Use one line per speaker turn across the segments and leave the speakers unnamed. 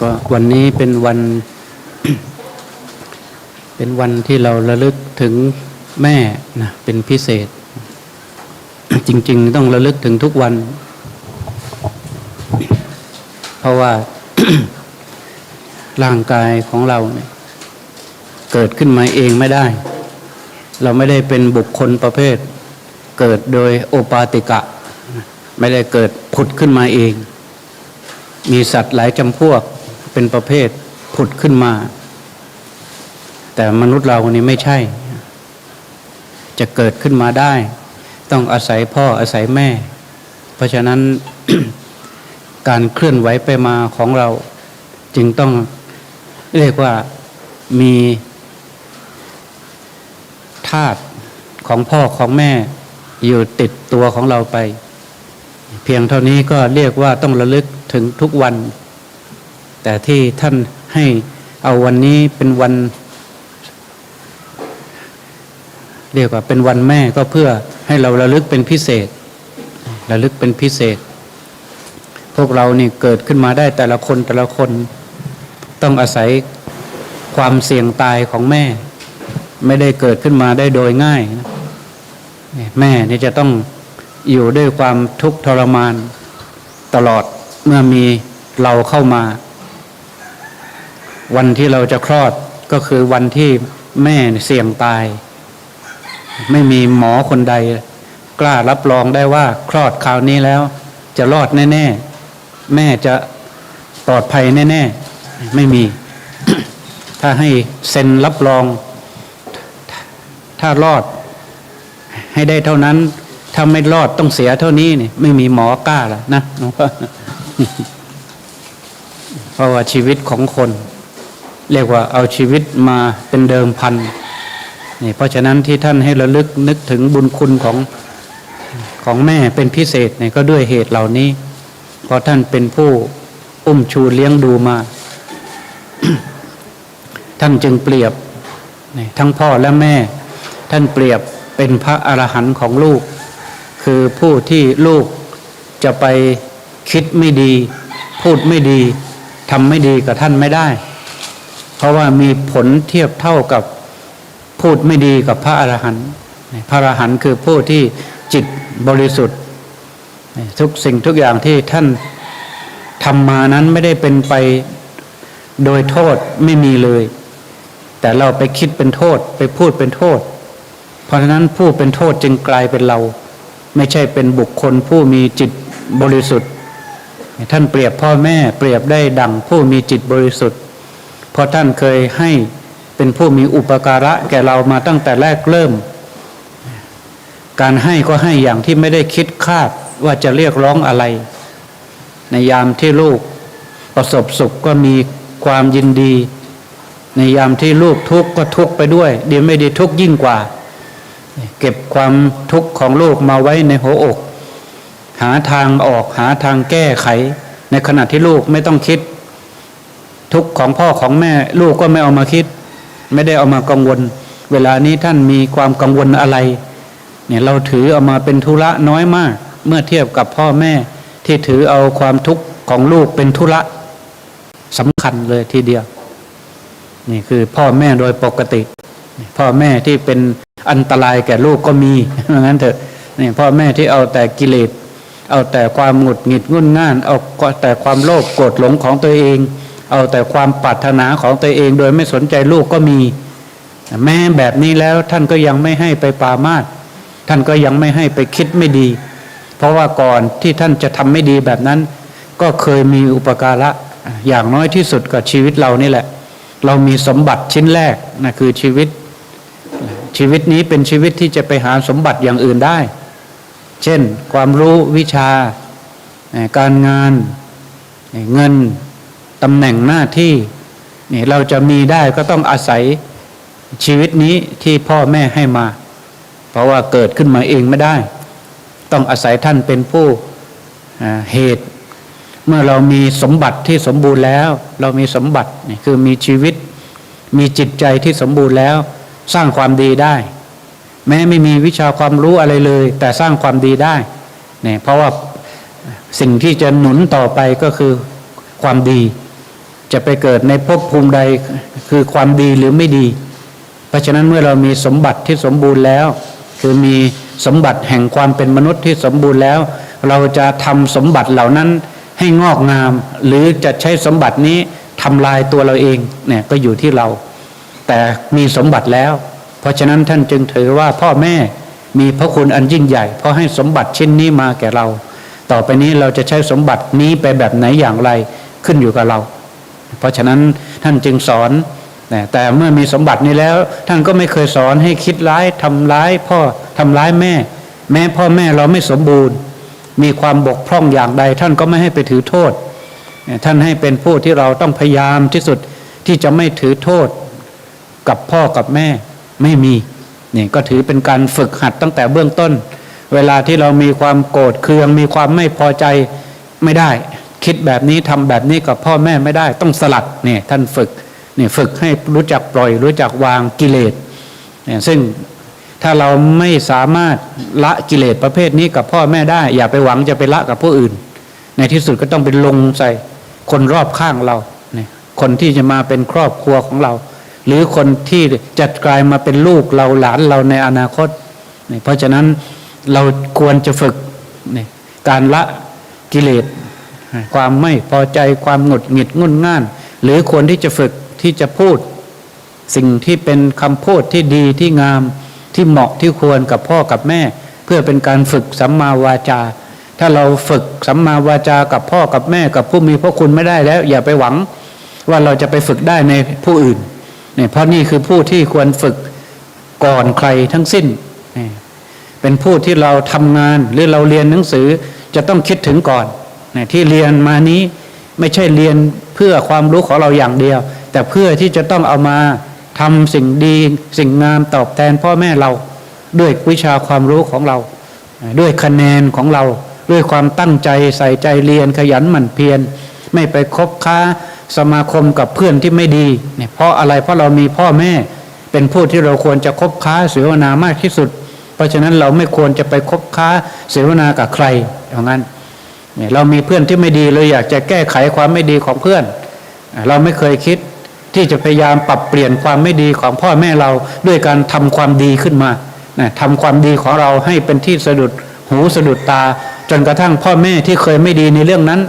ก็วันนี้เป็นวัน เป็นวันที่เราระลึกถึงแม่นะเป็นพิเศษ จริง ๆ ต้องระลึกถึงทุกวัน เพราะว่าร่างกายของเราเนี่ยเกิดขึ้นมาเองไม่ได้ เราไม่ได้เป็นบุคคลประเภท เกิดโดยโอปาติกะ ไม่ได้เกิดผุดขึ้นมาเอง มีสัตว์หลายจำพวกเป็นประเภทผุดขึ้นมา แต่มนุษย์เรานี่ไม่ใช่ จะเกิดขึ้นมาได้ ต้องอาศัยพ่ออาศัยแม่ เพราะฉะนั้นการเคลื่อนไหวไปมาของเรา จึงต้องเรียกว่ามีธาตุของพ่อของแม่อยู่ติดตัวของเราไป เพียงเท่านี้ก็เรียกว่าต้องระลึกถึงทุกวัน แต่ที่ท่านให้เอาวันนี้เป็นวัน เรียกว่าเป็นวันแม่ก็เพื่อให้เราระลึกเป็นพิเศษ ระลึกเป็นพิเศษ พวกเรานี่เกิดขึ้นมาได้แต่ละคนแต่ละคนต้องอาศัยความเสี่ยงตายของแม่ ไม่ได้เกิดขึ้นมาได้โดยง่ายนะแม่นี่จะต้อง อยู่ด้วยความทุกข์ทรมาน ตลอดเมื่อมีเราเข้ามา วันที่เราจะคลอดก็คือวันที่แม่เสี่ยงตาย ไม่มีหมอคนใด กล้ารับรองได้ว่าคลอดคราวนี้แล้ว จะรอดแน่ ๆ แม่จะปลอดภัยแน่ ๆ ไม่มี ถ้าให้เซ็นรับรอง ถ้ารอดให้ได้เท่านั้น ถ้าไม่รอดต้องเสียเท่านี้นี่ไม่มีหมอกล้าละนะเพราะว่าชีวิตของคน เรียกว่าเอาชีวิตมาเป็นเดิมพันนี่เพราะฉะนั้นที่ท่านให้ระลึกนึกถึงบุญคุณของของแม่เป็นพิเศษเนี่ยก็ด้วยเหตุเหล่านี้ เพราะท่านเป็นผู้อุ้มชูเลี้ยงดูมา ท่านจึงเปรียบทั้งพ่อและแม่ ท่านเปรียบเป็นพระอรหันต์ของลูก คือผู้ที่ลูกจะไปคิดไม่ดี พูดไม่ดีทำไม่ดีกับท่านไม่ได้ เพราะว่ามีผลเทียบเท่ากับพูดไม่ดีกับพระอรหันต์พระอรหันต์คือผู้ที่จิตบริสุทธิ์ ทุกสิ่งทุกอย่างที่ท่านทำมานั้นไม่ได้เป็นไปโดยโทษไม่มีเลย แต่เราไปคิดเป็นโทษไปพูดเป็นโทษ เพราะฉะนั้นผู้เป็นโทษจึงกลายเป็นเรา ไม่ใช่เป็นบุคคลผู้มีจิตบริสุทธิ์ ท่านเปรียบพ่อแม่เปรียบได้ดังผู้มีจิตบริสุทธิ์ เพราะท่านเคยให้เป็นผู้มีอุปการะแก่เรามาตั้งแต่แรกเริ่ม การให้ก็ให้อย่างที่ไม่ได้คิดคาดว่าจะเรียกร้องอะไร ในยามที่ลูกประสบสุขก็มีความยินดี ในยามที่ลูกทุกข์ก็ทุกข์ไปด้วยเดี๋ยวไม่ดีทุกข์ยิ่งกว่า เก็บความทุกข์ของลูกมาไว้ในหัวอก หาทางออกหาทางแก้ไข ในขณะที่ลูกไม่ต้องคิด ทุกข์ของพ่อของแม่ลูกก็ไม่เอามาคิด ไม่ได้เอามากังวล เวลานี้ท่านมีความกังวลอะไรเนี่ยเราถือเอามาเป็นธุระน้อยมาก เมื่อเทียบกับพ่อแม่ที่ถือเอาความทุกข์ของลูกเป็นธุระสำคัญเลยทีเดียว นี่คือพ่อแม่โดยปกติ พ่อแม่ที่เป็น อันตรายแก่ลูกก็มีเพราะงั้นเถอะนี่พ่อแม่ที่เอาแต่กิเลสเอาแต่ความหงุดหงิดงุ่นง่าน เอาแต่ความโลภโกรธหลงของตัวเอง เอาแต่ความปรารถนาของตัวเอง โดยไม่สนใจลูกก็มี แม้แบบนี้แล้วท่านก็ยังไม่ให้ไปปามาสท่านก็ยังไม่ให้ไปคิดไม่ดี เพราะว่าก่อนที่ท่านจะทำไม่ดีแบบนั้น ก็เคยมีอุปการะอย่างน้อยที่สุดกับชีวิตเรานี่แหละ เรามีสมบัติชิ้นแรกนะคือชีวิต ชีวิตนี้เป็นชีวิตที่จะไปหาสมบัติอย่างอื่นได้ เช่น ความรู้วิชา การงาน เงินตำแหน่งหน้าที่นี่เราจะมีได้ก็ต้องอาศัยชีวิตนี้ที่พ่อแม่ให้มา เพราะว่าเกิดขึ้นมาเองไม่ได้ ต้องอาศัยท่านเป็นผู้เหตุ เมื่อเรามีสมบัติที่สมบูรณ์แล้ว เรามีสมบัตินี่คือมีชีวิต มีจิตใจที่สมบูรณ์แล้ว สร้างความดีได้ แม้ไม่มีวิชาความรู้อะไรเลย แต่สร้างความดีได้เนี่ยเพราะว่าสิ่งที่จะหนุนต่อไปก็คือความดี จะไปเกิดในภพภูมิใดคือความดีหรือไม่ดี เพราะฉะนั้นเมื่อเรามีสมบัติที่สมบูรณ์แล้ว คือมีสมบัติแห่งความเป็นมนุษย์ที่สมบูรณ์แล้ว เราจะทำสมบัติเหล่านั้นให้งอกงาม หรือจะใช้สมบัตินี้ทำลายตัวเราเองเนี่ยก็อยู่ที่เรา แต่มีสมบัติแล้ว เพราะฉะนั้นท่านจึงถือว่าพ่อแม่มีพระคุณอันยิ่งใหญ่ เพราะให้สมบัติชิ้นนี้มาแก่เรา ต่อไปนี้เราจะใช้สมบัตินี้ไปแบบไหนอย่างไรขึ้นอยู่กับเรา เพราะฉะนั้นท่านจึงสอน แต่เมื่อมีสมบัตินี้แล้ว ท่านก็ไม่เคยสอนให้คิดร้ายทำร้ายพ่อทำร้ายแม่ แม้พ่อแม่เราไม่สมบูรณ์ มีความบกพร่องอย่างใด ท่านก็ไม่ให้ไปถือโทษ ท่านให้เป็นผู้ที่เราต้องพยายามที่สุดที่จะไม่ถือโทษ กับพ่อกับแม่ไม่มีนี่ก็ถือเป็นการฝึกหัดตั้งแต่เบื้องต้น เวลาที่เรามีความโกรธเคืองมีความไม่พอใจไม่ได้ คิดแบบนี้ทำแบบนี้กับพ่อแม่ไม่ได้ ต้องสลัดเนี่ยท่านฝึกเนี่ยฝึกให้รู้จักปล่อย รู้จักวางกิเลสเนี่ยซึ่งถ้าเราไม่สามารถละกิเลสประเภทนี้กับพ่อแม่ได้ อย่าไปหวังจะไปละกับผู้อื่น ในที่สุดก็ต้องเป็นลงใส่คนรอบข้างเราเนี่ยคนที่จะมาเป็นครอบครัวของเรา หรือคนที่จะกลายมาเป็นลูกเราหลานเราในอนาคตเนี่ยเพราะฉะนั้นเราควรจะฝึกเนี่ยการละกิเลสความไม่พอใจความหงุดหงิดงุนง่าน หรือควรที่จะฝึกที่จะพูด สิ่งที่เป็นคำพูดที่ดีที่งามที่เหมาะที่ควรกับพ่อกับแม่ เพื่อเป็นการฝึกสัมมาวาจา ถ้าเราฝึกสัมมาวาจากับพ่อกับแม่กับผู้มีพระคุณไม่ได้แล้ว อย่าไปหวังว่าเราจะไปฝึกได้ในผู้อื่น เนี่ยเพราะนี่คือผู้ที่ควรฝึกก่อนใครทั้งสิ้นเนี่ยเป็นผู้ที่เราทำงานหรือเราเรียนหนังสือจะต้องคิดถึงก่อนเนี่ยที่เรียนมานี้ไม่ใช่เรียนเพื่อความรู้ของเราอย่างเดียว แต่เพื่อที่จะต้องเอามาทำสิ่งดีสิ่งงามตอบแทนพ่อแม่เราด้วยวิชาความรู้ของเรา ด้วยคะแนนของเรา ด้วยความตั้งใจใส่ใจเรียนขยันหมั่นเพียรไม่ไปคบค้า สมาคมกับเพื่อนที่ไม่ดีเนี่ยเพราะอะไรเพราะเรามีพ่อแม่ เป็นผู้ที่เราควรจะคบค้าเสวนามากที่สุด เพราะฉะนั้นเราไม่ควรจะไปคบค้าเสวนากับใครอย่างนั้นเนี่ยเรามีเพื่อนที่ไม่ดีเราอยากจะแก้ไขความไม่ดีของเพื่อน เราไม่เคยคิดที่จะพยายามปรับเปลี่ยนความไม่ดีของพ่อแม่เราด้วยการทำความดีขึ้นมานะทำความดีของเราให้เป็นที่สะดุดหูสะดุดตา จนกระทั่งพ่อแม่ที่เคยไม่ดีในเรื่องนั้น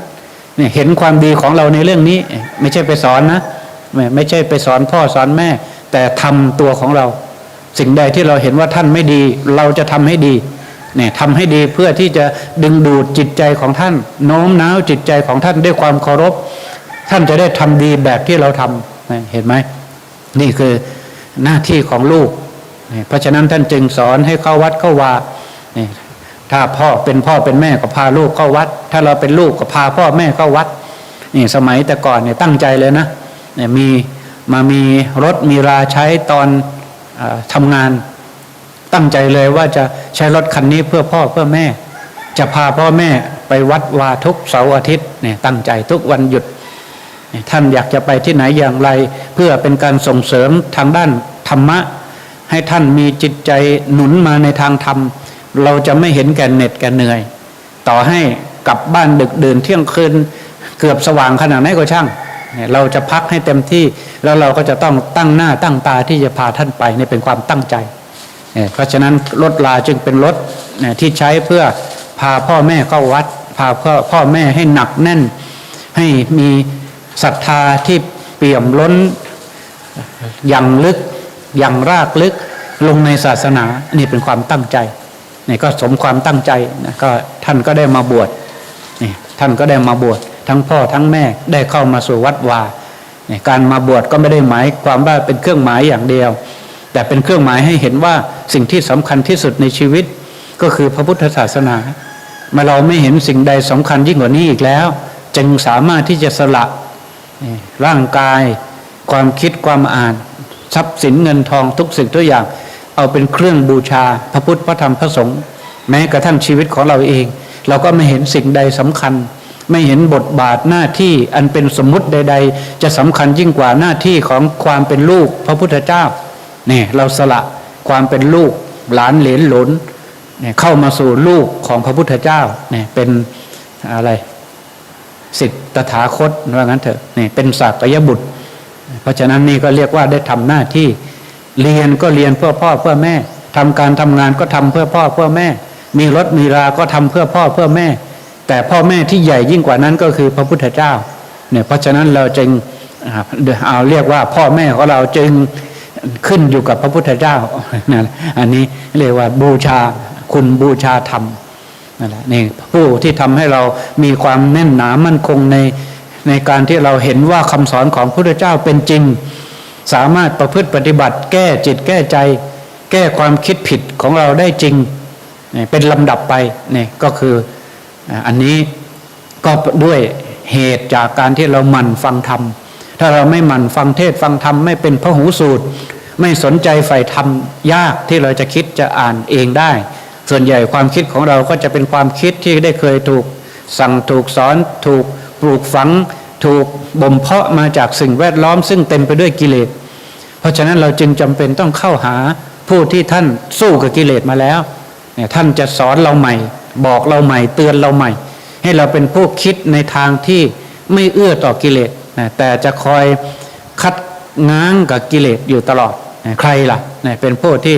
เนี่ยเห็นความดีของเราในเรื่องนี้ ไม่ใช่ไปสอนนะไม่ไม่ใช่ไปสอนพ่อสอนแม่ แต่ทำตัวของเรา สิ่งใดที่เราเห็นว่าท่านไม่ดี เราจะทำให้ดีเนี่ยทำให้ดีเพื่อที่จะดึงดูดจิตใจของท่าน โน้มน้าวจิตใจของท่านด้วยความเคารพ ท่านจะได้ทำดีแบบที่เราทำเห็นไหมนี่คือหน้าที่ของลูก เพราะฉะนั้นท่านจึงสอนให้เข้าวัดเข้าวานี่ ถ้าพ่อเป็นพ่อเป็นแม่ก็พาลูกเข้าวัด ถ้าเราเป็นลูกก็พาพ่อแม่เข้าวัดนี่สมัยแต่ก่อนเนี่ยตั้งใจเลยนะเนี่ยมีมามีรถมีราใช้ตอนอทำงาน ตั้งใจเลยว่าจะใช้รถคันนี้เพื่อพ่อเพื่อแม่ จะพาพ่อแม่ไปวัดวาทุกเสาร์อาทิตย์เนี่ยตั้งใจทุกวันหยุด ท่านอยากจะไปที่ไหนอย่างไร เพื่อเป็นการส่งเสริมทางด้านธรรมะ ให้ท่านมีจิตใจหนุนมาในทางธรรม เราจะไม่เห็นแก่เหน็ดแก่เหนื่อย ต่อให้กลับบ้านดึกเดื่นเที่ยงคืนเกือบสว่างขนาดไหนก็ช่างเราจะพักให้เต็มที่แล้วเราก็จะต้องตั้งหน้าตั้งตาที่จะพาท่านไปนี่เป็นความตั้งใจ เพราะฉะนั้นรถลาจึงเป็นรถที่ใช้เพื่อพาพ่อแม่เข้าวัด พาพ่อพ่อแม่ให้หนักแน่น ให้มีศรัทธาที่เปี่ยมล้นอย่างลึกอย่างรากลึกลงในศาสนา นี่เป็นความตั้งใจ นี่ก็สมความตั้งใจนะก็ท่านก็ได้มาบวชนี่ท่านก็ได้มาบวชทั้งพ่อทั้งแม่ได้เข้ามาสู่วัดวานี่การมาบวชก็ไม่ได้หมายความว่าเป็นเครื่องหมายอย่างเดียว แต่เป็นเครื่องหมายให้เห็นว่าสิ่งที่สำคัญที่สุดในชีวิต ก็คือพระพุทธศาสนาเมื่อเราไม่เห็นสิ่งใดสำคัญยิ่งกว่านี้อีกแล้ว จึงสามารถที่จะสละร่างกาย ความคิดความอ่าน ทรัพย์สินเงินทองทุกสิ่งทุกอย่าง เอาเป็นเครื่องบูชาพระพุทธพระธรรมพระสงฆ์แม้กระทั่งชีวิตของเราเอง เราก็ไม่เห็นสิ่งใดสำคัญ ไม่เห็นบทบาทหน้าที่อันเป็นสมมุติใด ๆ จะสำคัญยิ่งกว่าหน้าที่ของความเป็นลูกพระพุทธเจ้าเนี่ยเราสละความเป็นลูกหลานเหลนหลนเนี่ยเข้ามาสู่ลูกของพระพุทธเจ้าเนี่ยเป็นอะไรสิทธิ์ตถาคตว่างั้นเถอะนี่ยเป็นสากยบุตร เพราะฉะนั้นนี่ก็เรียกว่าได้ทำหน้าที่ เรียนก็เรียนเพื่อพ่อเพื่อแม่ทำการทำงานก็ทำเพื่อพ่อเพื่อแม่ มีรถมีราก็ทำเพื่อพ่อเพื่อแม่ แต่พ่อแม่ที่ใหญ่ยิ่งกว่านั้นก็คือพระพุทธเจ้าเนี่ยเพราะฉะนั้นเราจึงเอาเรียกว่าพ่อแม่ของเราจึงขึ้นอยู่กับพระพุทธเจ้านั่นแหละอันนี้เรียกว่าบูชาคุณบูชาธรรมนั่นแหละนี่ผู้ที่ทำให้เรามีความแน่นหนามั่นคงในในการที่เราเห็นว่าคำสอนของพระพุทธเจ้าเป็นจริง สามารถประพฤติปฏิบัติ แก้จิตแก้ใจ แก้ความคิดผิดของเราได้จริง เป็นลำดับไปนี่ก็คืออันนี้ก็ด้วยเหตุจากการที่เราหมั่นฟังธรรม ถ้าเราไม่หมั่นฟังเทศฟังธรรม ไม่เป็นพระหูสูตร ไม่สนใจใฝ่ธรรมยากที่เราจะคิดจะอ่านเองได้ ส่วนใหญ่ความคิดของเราก็จะเป็นความคิดที่ได้เคยถูก สั่งถูกสอนถูกปลูกฝัง ถูกบ่มเพาะมาจากสิ่งแวดล้อม ซึ่งเต็มไปด้วยกิเลส เพราะฉะนั้นเราจึงจำเป็นต้องเข้าหาผู้ที่ท่านสู้กับกิเลสมาแล้วเนี่ยท่านจะสอนเราใหม่ บอกเราใหม่เตือนเราใหม่ ให้เราเป็นผู้คิดในทางที่ไม่เอื้อต่อกิเลสนะแต่จะคอยคัดง้างกับกิเลสอยู่ตลอดนะใครล่ะนะเป็นผู้ที่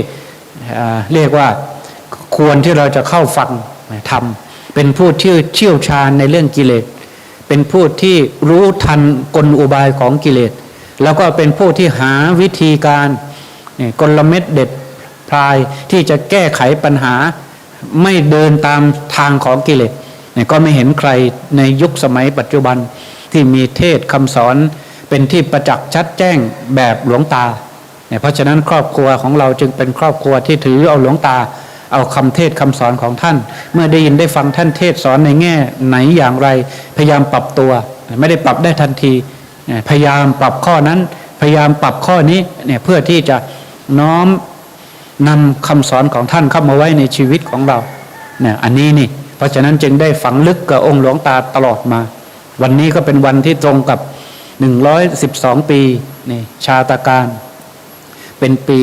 เรียกว่าควรที่เราจะเข้าฟังทำเป็นผู้ที่เชี่ยวชาญในเรื่องกิเลส เป็นผู้ที่รู้ทันกลอุบายของกิเลส แล้วก็เป็นผู้ที่หาวิธีการกลเม็ดเด็ดพลายที่จะแก้ไขปัญหาไม่เดินตามทางของกิเลสก็ไม่เห็นใครในยุคสมัยปัจจุบันที่มีเทศคำสอนเป็นที่ประจักษ์ชัดแจ้งแบบหลวงตาเนี่ยเพราะฉะนั้นครอบครัวของเราจึงเป็นครอบครัวที่ถือเอาหลวงตา เอาคำเทศคำสอนของท่าน เมื่อได้ยินได้ฟังท่านเทศสอนในแง่ไหนอย่างไร พยายามปรับตัว ไม่ได้ปรับได้ทันที พยายามปรับข้อนั้น พยายามปรับข้อนี้เนี่ยเพื่อที่จะน้อมนำคำสอนของท่านเข้ามาไว้ในชีวิตของเราเนี่ยอันนี้นี่ เพราะฉะนั้นจึงได้ฝังลึกกับองค์หลวงตาตลอดมา วันนี้ก็เป็นวันที่ตรงกับ112 ปีนี่ชาตการ เป็นปี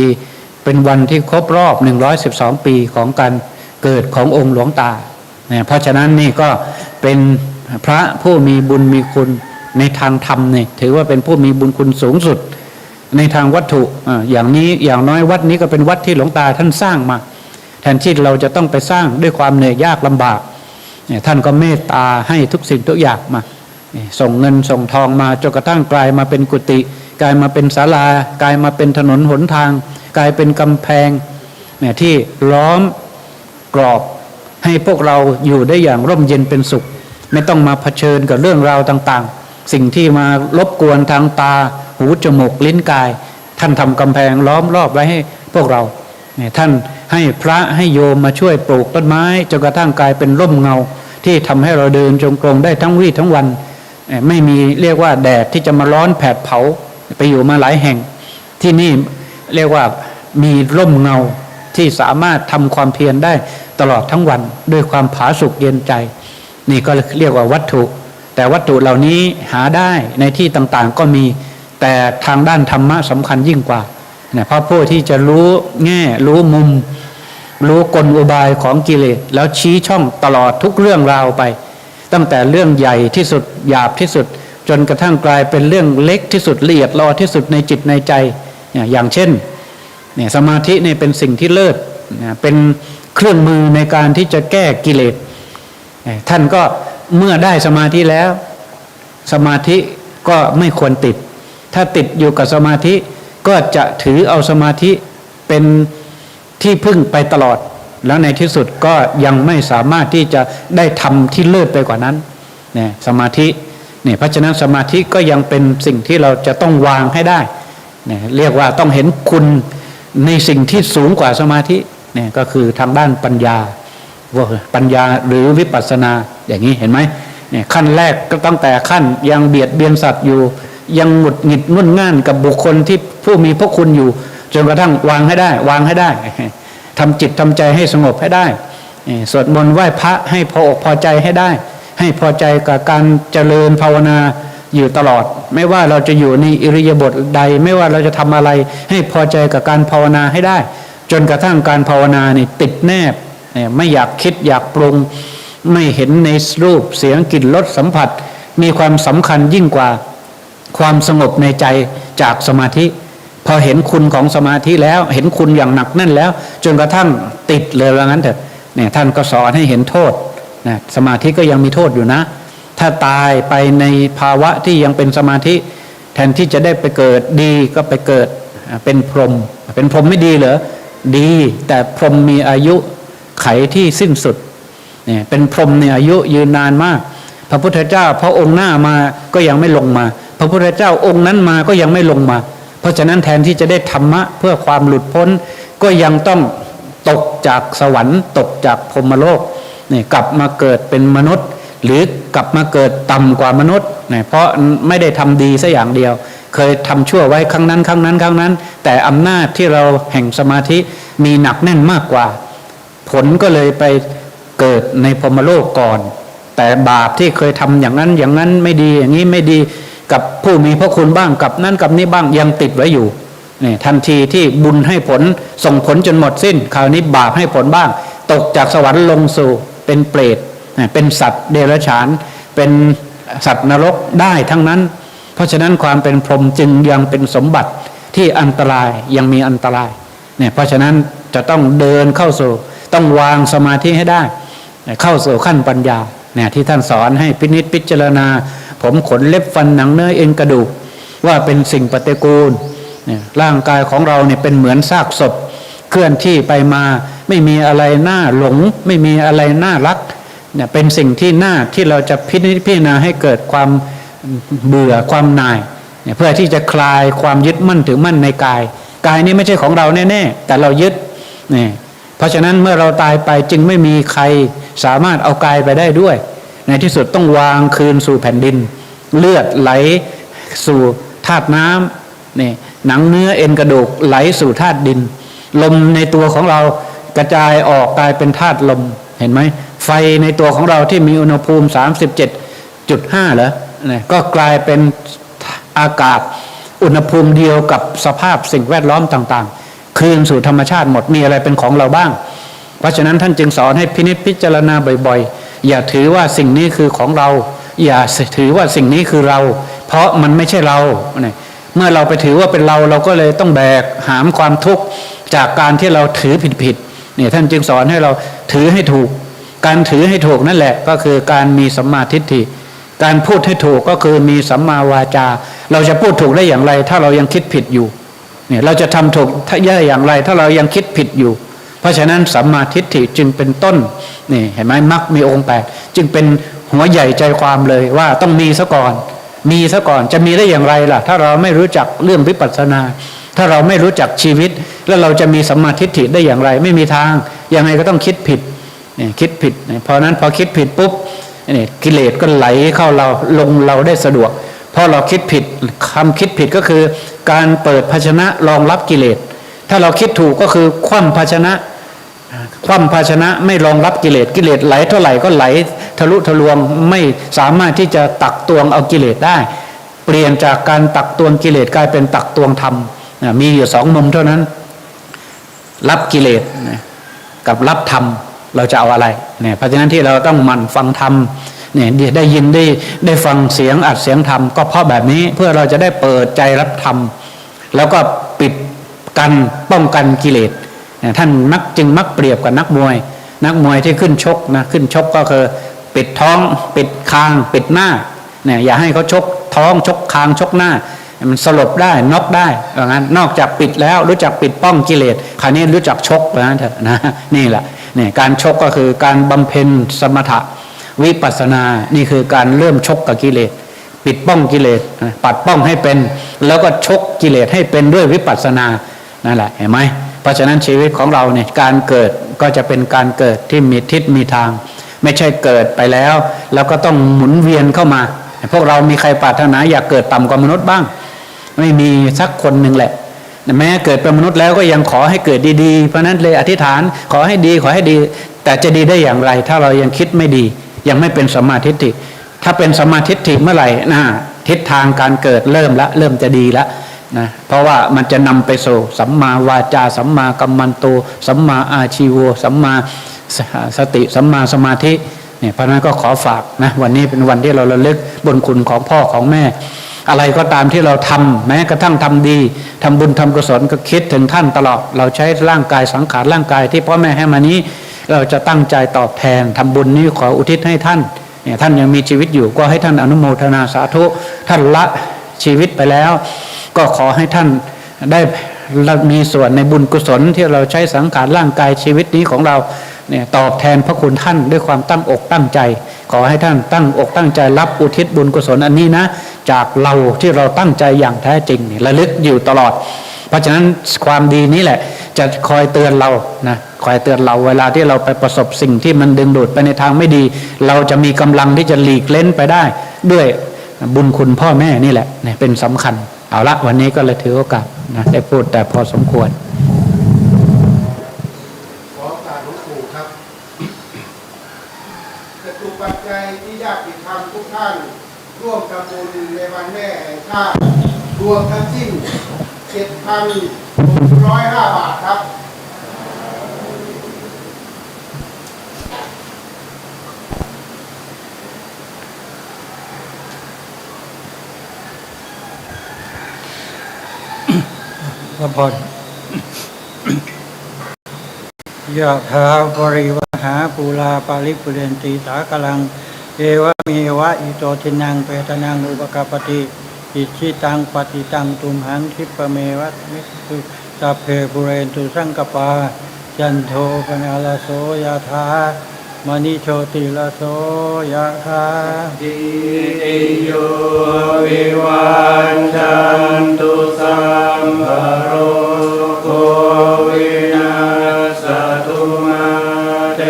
เป็นวันที่ครบรอบ 112 ปีของการเกิดขององค์หลวงตาเนี่ยเพราะฉะนั้นนี่ก็เป็นพระผู้มีบุญมีคุณในทางธรรมเนี่ยถือว่าเป็นผู้มีบุญคุณสูงสุด ในทางวัตถุอย่างนี้อย่างน้อยวัดนี้ก็เป็นวัดที่หลวงตาท่านสร้างมา แทนที่เราจะต้องไปสร้างด้วยความเหนื่อยยากลำบากท่านก็เมตตาให้ทุกสิ่งทุกอย่างมา ส่งเงินส่งทองมาจนกระทั่งกลายมาเป็นกุฏิกลายมาเป็นศาลากลายมาเป็นถนนหนทาง กลายเป็นกำแพงที่ล้อมกรอบให้พวกเราอยู่ได้อย่างร่มเย็นเป็นสุข ไม่ต้องมาเผชิญกับเรื่องราวต่างๆ สิ่งที่มารบกวนทางตา หูจมูกลิ้นกาย ท่านทำกำแพงล้อมรอบไว้ให้พวกเราท่านให้พระให้โยมมาช่วยปลูกต้นไม้จนกระทั่งกลายเป็นร่มเงา ที่ทำให้เราเดินจงกรมได้ทั้งวี่ทั้งวัน ไม่มีเรียกว่าแดดที่จะมาร้อนแผดเผา ไปอยู่มาหลายแห่ง ที่นี่เรียกว่า มีร่มเงาที่สามารถทำความเพียรได้ตลอดทั้งวันด้วยความผาสุกเย็นใจ นี่ก็เรียกว่าวัตถุ แต่วัตถุเหล่านี้หาได้ในที่ต่างๆก็มีแต่ทางด้านธรรมะสำคัญยิ่งกว่าเนี่ยเพราะผู้ที่จะรู้แง่รู้มุม รู้กลอุบายของกิเลสแล้วชี้ช่องตลอดทุกเรื่องราวไป ตั้งแต่เรื่องใหญ่ที่สุดหยาบที่สุด จนกระทั่งกลายเป็นเรื่องเล็กที่สุดละเอียดรอที่สุดในจิตในใจเนี่ยอย่างเช่น เนี่ยสมาธิเนี่ยเป็นสิ่งที่เลิศนะเป็นเครื่องมือในการที่จะแก้กิเลสท่านก็เมื่อได้สมาธิแล้ว สมาธิก็ไม่ควรติด ถ้าติดอยู่กับสมาธิก็จะถือเอาสมาธิเป็นที่พึ่งไปตลอด แล้วในที่สุดก็ยังไม่สามารถที่จะได้ทำที่เลิศไปกว่านั้นเนี่ยสมาธิเนี่ยเพราะฉะนั้นสมาธิก็ยังเป็นสิ่งที่เราจะต้องวางให้ได้เนี่ยเรียกว่าต้องเห็นคุณ ในสิ่งที่สูงกว่าสมาธิเนี่ยก็คือทางด้านปัญญาว่าปัญญาหรือวิปัสสนาอย่างนี้เห็นไหมเนี่ยขั้นแรกก็ตั้งแต่ขั้นยังเบียดเบียนสัตว์อยู่ ยังหงุดหงิดงุ่นง่านกับบุคคลที่ผู้มีพระคุณอยู่ จนกระทั่งวางให้ได้ วางให้ได้ทำจิตทำใจให้สงบให้ได้สวดมนต์ไหว้พระให้พออกพอใจให้ได้ ให้พอใจกับการเจริญภาวนา อยู่ตลอด ไม่ว่าเราจะอยู่ในอิริยาบถใด ไม่ว่าเราจะทำอะไร ให้พอใจกับการภาวนาให้ได้ จนกระทั่งการภาวนานี่ติดแนบเนี่ยไม่อยากคิดอยากปรุง ไม่เห็นในรูปเสียงกลิ่นรสสัมผัส มีความสำคัญยิ่งกว่าความสงบในใจจากสมาธิ พอเห็นคุณของสมาธิแล้วเห็นคุณอย่างหนักแน่นแล้ว จนกระทั่งติดเลยว่างั้นเถอะเนี่ยท่านก็สอนให้เห็นโทษนะสมาธิก็ยังมีโทษอยู่นะ ถ้าตายไปในภาวะที่ยังเป็นสมาธิ แทนที่จะได้ไปเกิดดีก็ไปเกิดเป็นพรหมเป็นพรหมไม่ดีเหรอดี แต่พรหมมีอายุไขที่สิ้นสุดเนี่ยเป็นพรหมเนี่ยอายุยืนนานมาก พระพุทธเจ้าพระองค์หน้ามาก็ยังไม่ลงมา พระพุทธเจ้าองค์นั้นมาก็ยังไม่ลงมา เพราะฉะนั้นแทนที่จะได้ธรรมะเพื่อความหลุดพ้น ก็ยังต้องตกจากสวรรค์ ตกจากพรหมโลกเนี่ยกลับมาเกิดเป็นมนุษย์ หรือกลับมาเกิดต่ำกว่ามนุษย์เนี่ยเพราะไม่ได้ทำดีสัอย่างเดียว เคยทำชั่วไว้ครั้งนั้นครั้งนั้นครั้งนั้น แต่อำนาจที่เราแห่งสมาธิมีหนักแน่นมากกว่า ผลก็เลยไปเกิดในพรมโลกก่อน แต่บาปที่เคยทำอย่างนั้นอย่างนั้นไม่ดีอย่างนี้ไม่ดีกับผู้มีพระคุณบ้างกับนั้นกับนี้บ้างยังติดไว้อยู่นี่ทันทีที่บุญให้ผลส่งผลจนหมดสิ้น คราวนี้บาปให้ผลบ้าง ตกจากสวรรค์ลงสู่เป็นเปรต เป็นสัตว์เดรัจฉาน เป็นสัตว์นรกได้ทั้งนั้น เพราะฉะนั้นความเป็นพรหมจึงยังเป็นสมบัติที่อันตรายยังมีอันตรายเนี่ยเพราะฉะนั้นจะต้องเดินเข้าสู่ต้องวางสมาธิให้ได้ เข้าสู่ขั้นปัญญาเนี่ยที่ท่านสอนให้พินิจพิจารณา ผมขนเล็บฟันหนังเนื้อเอ็นกระดูก ว่าเป็นสิ่งปฏิกูลเนี่ยร่างกายของเราเนี่ยเป็นเหมือนซากศพ เคลื่อนที่ไปมาไม่มีอะไรน่าหลง ไม่มีอะไรน่ารัก เนี่ยเป็นสิ่งที่น่าที่เราจะพินิจพิจารณาให้เกิดความเบื่อความหน่ายเนี่ยเพื่อที่จะคลายความยึดมั่นถือมั่นในกาย กายนี้ไม่ใช่ของเราแน่ๆแต่เรายึดเนี่ยเพราะฉะนั้นเมื่อเราตายไปจึงไม่มีใครสามารถเอากายไปได้ด้วย ในที่สุดต้องวางคืนสู่แผ่นดิน เลือดไหลสู่ธาตุน้ำนี่หนังเนื้อเอ็นกระดูกไหลสู่ธาตุดิน ลมในตัวของเรากระจายออกกลายเป็นธาตุลมเห็นไหม ไฟในตัวของเราที่มีอุณหภูมิ 37.5เหรอนี่ก็กลายเป็นอากาศอุณหภูมิเดียวกับสภาพสิ่งแวดล้อมต่างๆ คืนสู่ธรรมชาติหมดมีอะไรเป็นของเราบ้าง เพราะฉะนั้นท่านจึงสอนให้พินิจพิจารณาบ่อยๆ อย่าถือว่าสิ่งนี้คือของเรา อย่าถือว่าสิ่งนี้คือเรา เพราะมันไม่ใช่เราเนี่ยเมื่อเราไปถือว่าเป็นเราเราก็เลยต้องแบกหามความทุกข์จากการที่เราถือผิดๆเนี่ยท่านจึงสอนให้เราถือให้ถูก การถือให้ถูกนั่นแหละก็คือการมีสัมมาทิฏฐิ การพูดให้ถูกก็คือมีสัมมาวาจา เราจะพูดถูกได้อย่างไร ถ้าเรายังคิดผิดอยู่เนี่ยเราจะทำถูกถ้าได้อย่างไร ถ้าเรายังคิดผิดอยู่ เพราะฉะนั้นสัมมาทิฏฐิจึงเป็นต้นนี่เห็นไหมมรรคมีองค์แปดจึงเป็นหัวใหญ่ใจความเลยว่าต้องมีซะก่อน มีซะก่อนจะมีได้อย่างไรล่ะ ถ้าเราไม่รู้จักเรื่องวิปัสสนา ถ้าเราไม่รู้จักชีวิต แล้วเราจะมีสัมมาทิฏฐิได้อย่างไร ไม่มีทางยังไงก็ต้องคิดผิด เนี่ยคิดผิดเพราะนั้นพอคิดผิดปุ๊บนี่กิเลสก็ไหลเข้าเราลงเราได้สะดวกเพราะเราคิดผิดคำคิดผิดก็คือ การเปิดภาชนะรองรับกิเลส ถ้าเราคิดถูกก็คือคว่ำภาชนะ คว่ำภาชนะไม่รองรับกิเลสกิเลสไหลเท่าไหร่ก็ไหลทะลุทะลวงไม่สามารถที่จะตักตวงเอากิเลสได้ เปลี่ยนจากการตักตวงกิเลสกลายเป็นตักตวงธรรมมีอยู่สองมุมเท่านั้น รับกิเลสกับรับธรรม เราจะเอาอะไรเนี่ยเพราะฉะนั้นที่เราต้องมันฟังธรรมเนี่ยได้ยินได้ได้ฟังเสียงอัดเสียงธรรมก็เพราะแบบนี้เพื่อเราจะได้เปิดใจรับธรรม แล้วก็ปิดกันป้องกันกิเลสท่านมักจึงมักเปรียบกับนักมวย นักมวยที่ขึ้นชกนะขึ้นชกก็คือปิดท้อง ปิดคาง ปิดหน้าเนี่ยอย่าให้เขาชกท้องชกคางชกหน้า มันสลบได้น็อกได้อย่างนั้นนอกจากปิดแล้วรู้จักปิดป้องกิเลสคราวนี้รู้จักชกนเถอะนะนี่แหละ เนี่ยการชกก็คือการบำเพ็ญสมถะวิปัสนา นี่คือการเริ่มชกกับกิเลส ปิดป้องกิเลส ปัดป้องให้เป็น แล้วก็ชกกิเลสให้เป็นด้วยวิปัสสนา นั่นแหละ เห็นไหม เพราะฉะนั้นชีวิตของเราเนี่ย การเกิดก็จะเป็นการเกิดที่มีทิศมีทาง ไม่ใช่เกิดไปแล้ว แล้วก็ต้องหมุนเวียนเข้ามา พวกเรามีใครปรารถนาอยากเกิดต่ำกว่ามนุษย์บ้าง ไม่มีสักคนหนึ่งแหละ แม้เกิดเป็นมนุษย์แล้วก็ยังขอให้เกิดดีๆ เพราะนั้นเลยอธิษฐานขอให้ดีขอให้ดี แต่จะดีได้อย่างไร ถ้าเรายังคิดไม่ดี ยังไม่เป็นสมาทิฏฐิถ้าเป็นสมาทิฏฐิเมื่อไหร่นะทิศทางการเกิดเริ่มละเริ่มจะดีละนะเพราะว่ามันจะนำไปสู่สัมมาวาจาสัมมากัมมันโตสัมมาอาชีวสัมมาสติสัมมาสมาธิเนี่ยเพราะฉะนั้นก็ขอฝากนะวันนี้เป็นวันที่เราระลึกบุญคุณของพ่อของแม่ อะไรก็ตามที่เราทำแม้กระทั่งทำดีทำบุญทำกุศลก็คิดถึงท่านตลอด เราใช้ร่างกายสังขารร่างกายที่พ่อแม่ให้มานี้ เราจะตั้งใจตอบแทนทำบุญนี้ขออุทิศให้ท่านเนี่ยท่านยังมีชีวิตอยู่ก็ให้ท่านอนุโมทนาสาธุท่านละชีวิตไปแล้ว ก็ขอให้ท่านได้มีส่วนในบุญกุศลที่เราใช้สังขารร่างกายชีวิตนี้ของเราเนี่ยตอบแทนพระคุณท่านด้วยความตั้งอกตั้งใจ ขอให้ท่านตั้งอกตั้งใจรับอุทิศบุญกุศลอันนี้นะ จากเราที่เราตั้งใจอย่างแท้จริงนี่ระลึกอยู่ตลอด เพราะฉะนั้นความดีนี้แหละ จะคอยเตือนเรานะคอยเตือนเราเวลาที่เราไปประสบสิ่งที่มันดึงดูดไปในทางไม่ดี เราจะมีกำลังที่จะหลีกเล้นไปได้ ด้วยบุญคุณพ่อแม่นี่แหละเนี่ยเป็นสำคัญ เอาละวันนี้ก็เลยถือโอกาสนะได้พูดแต่พอสมควร
ขอการหลวงปู่ครับจตุปัจจัยที่ญาติธรรมทุกท่าน ร่วมทำบุญในวันแม่แห่งชาติ รวมทั้งสิ้น7,605 บาทครับ
พระพรยะถาปริวหาปูลาปาริปุเรนติสากลัง เอวะเมวะอิโตทินังเปตนังอุปกาปติ อิชิตังปฏิตังตุมหังคิปะเมวะมิสุสัพเพปุเรนตุสังกปา จันโทปนาลโสยะถามณิโชติลโสยะถา
อิติโยวิวันจันตุสัมภโรโควินาสตุมาเต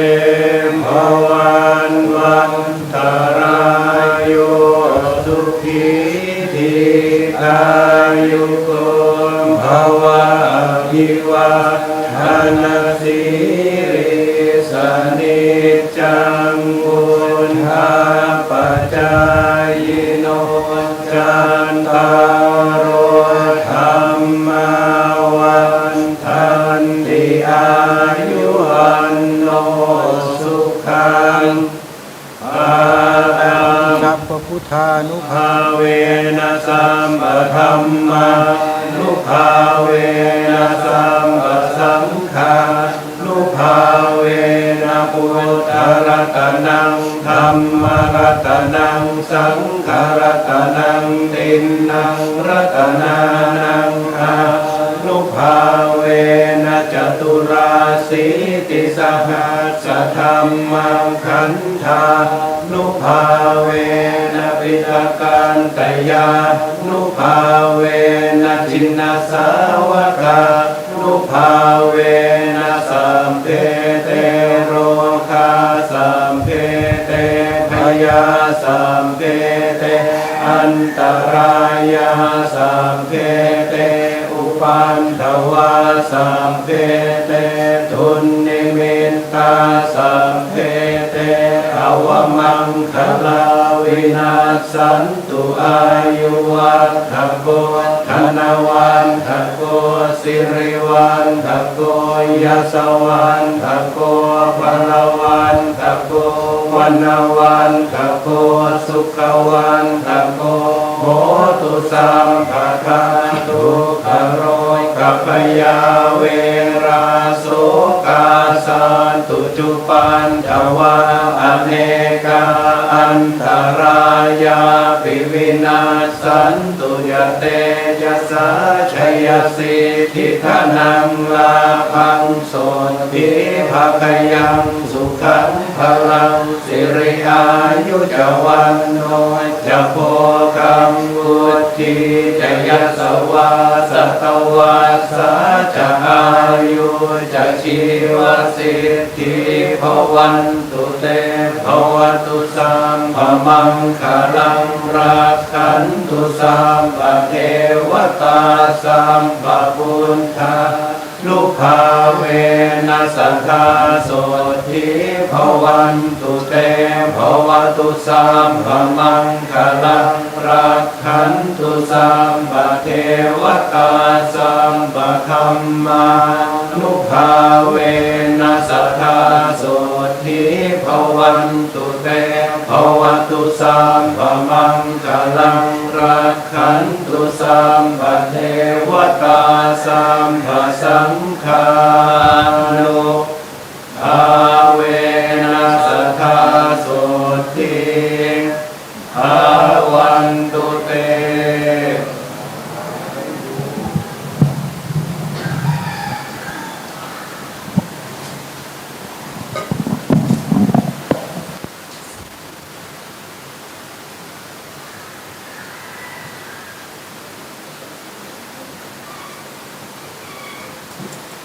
ภวันวันตรายโยสุขี ขายุโกภวะอภิวาทนาสิริสนิจังบุญหาปัจจายโนจันตารโรธรรมวันทันติอายุวันโนสุขัง
พุทธานุภา
ภาเวนะสัมปธรรมานุภาเวนะสัมปสังฆานุภาเวนะพุทธรัตนังธรรมรัตนังสังฆรัตนังตินนังรัตนานังอา นุภาเวนะจตุราสีติสหัสธรรมังขันธานุภาเวนะปิตาการตยานุภาเวนะจินนาสาวกานุภาเวนะสัมเพเตโรคาสัมเพเตพยาสัมเพเตอันตรายาสัมเพเต ปันตวาสัมเพเตทุนนิมิตตาสัมเพ วมังคลาวินาสันตุอายุวัฏโกธนวันทโกสิริวันทโกยสวันทโกพลวันทโกวันวันทโกสุขวันทโกโหตุสัมภะคะทุขโรยกัปยาเวราโส กาสันตุจุปันทวาอเนกาอันตรายาปิวินาศสันตุยเตจะสาชัยสิทธิธนังลาภังโสทิภาคยังสุขังพลังสิริอายุจวันโนจะโพกังวุธิจะยัสวาสตวาสาจะอายุจะชีวสิทธิภวันตุเตภวตุสัมภมังคลังรักขันตุสัมปเทวตาสัมปพุทธาลูกภาเวนัสธาโสทิภวันตุเตภวตุสัมภมังคลังรักขันตุสัมปเทวตาสัมปธรรมา นุภาเวนัสทธาโสทิภวันตุเตภวตุสามภมังคลังรักขันตุสามภเทวตาสามภสังฆานุ